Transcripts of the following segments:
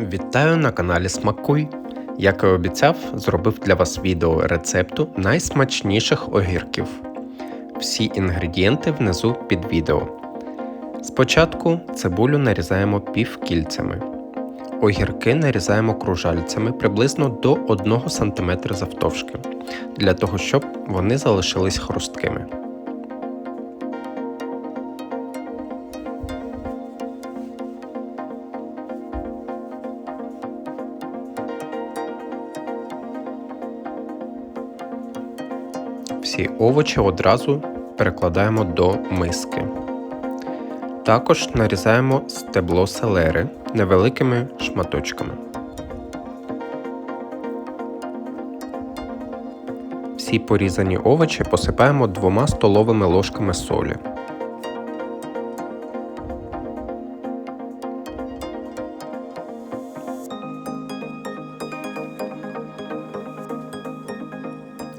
Вітаю на каналі Смакуй! Як і обіцяв, зробив для вас відео рецепту найсмачніших огірків. Всі інгредієнти внизу під відео. Спочатку цибулю нарізаємо півкільцями. Огірки нарізаємо кружальцями приблизно до 1 см завтовшки, для того, щоб вони залишились хрусткими. Всі овочі одразу перекладаємо до миски. Також нарізаємо стебло селери невеликими шматочками. Всі порізані овочі посипаємо двома столовими ложками солі.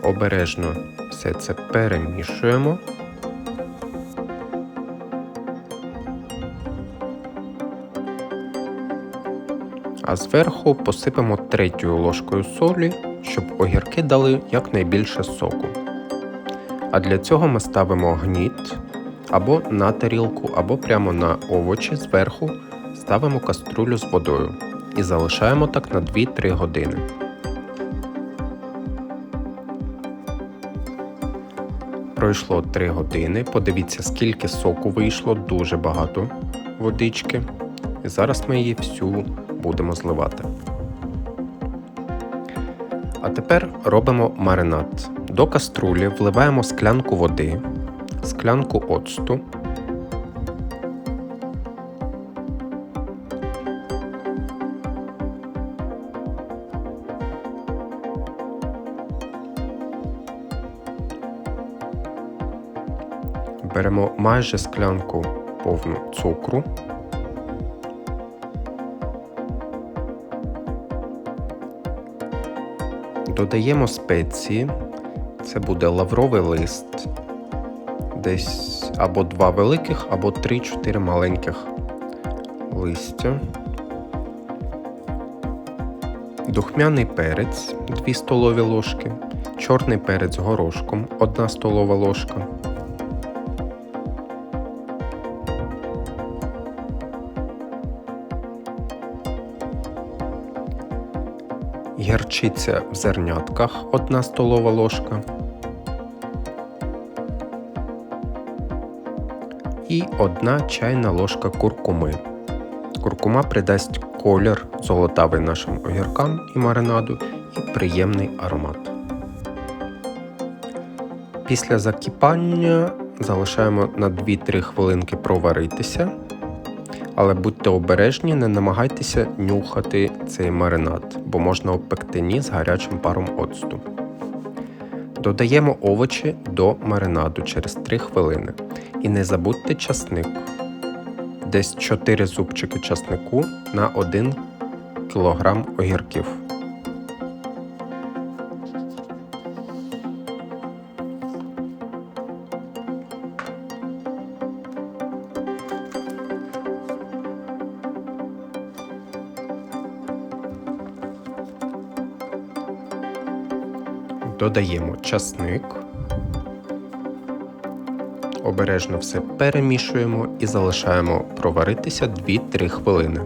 Обережно все це перемішуємо. А зверху посипемо третьою ложкою солі, щоб огірки дали якнайбільше соку. А для цього ми ставимо гніт або на тарілку, або прямо на овочі зверху ставимо каструлю з водою і залишаємо так на 2-3 години. Пройшло 3 години. Подивіться, скільки соку вийшло, дуже багато водички. І зараз ми її всю будемо зливати. А тепер робимо маринад. До каструлі вливаємо склянку води, склянку оцту. Беремо майже склянку повну цукру. Додаємо спеції. Це буде лавровий лист, десь або два великих, або 3-4 маленьких листя. Духмяний перець 2 столові ложки, чорний перець горошком 1 столова ложка. Гірчиця в зернятках 1 столова ложка і 1 чайна ложка куркуми. Куркума придасть колір золотавий нашим огіркам і маринаду і приємний аромат. Після закипання залишаємо на 2-3 хвилинки проваритися. Але будьте обережні, не намагайтеся нюхати цей маринад, бо можна обпекти ніс гарячим паром оцту. Додаємо овочі до маринаду через 3 хвилини. І не забудьте часник. Десь 4 зубчики часнику на 1 кг огірків. Додаємо часник, обережно все перемішуємо і залишаємо проваритися 2-3 хвилини.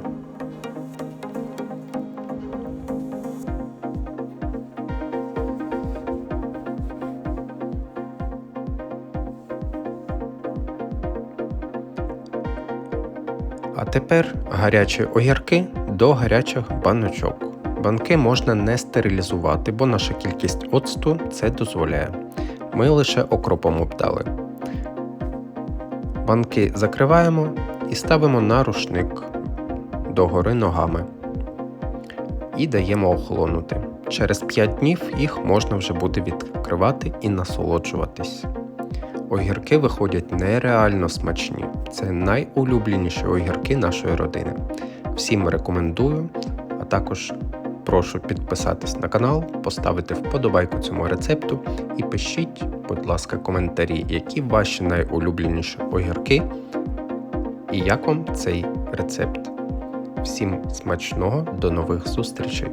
А тепер гарячі огірки до гарячих баночок. Банки можна не стерилізувати, бо наша кількість оцту це дозволяє. Ми лише окропом обдали. Банки закриваємо і ставимо на рушник догори ногами і даємо охолонути. Через 5 днів їх можна вже буде відкривати і насолоджуватись. Огірки виходять нереально смачні. Це найулюбленіші огірки нашої родини. Всім рекомендую, а також Прошу підписатись на канал, поставити вподобайку цьому рецепту і пишіть, будь ласка, коментарі, які ваші найулюбленіші огірки і як вам цей рецепт. Всім смачного, до нових зустрічей!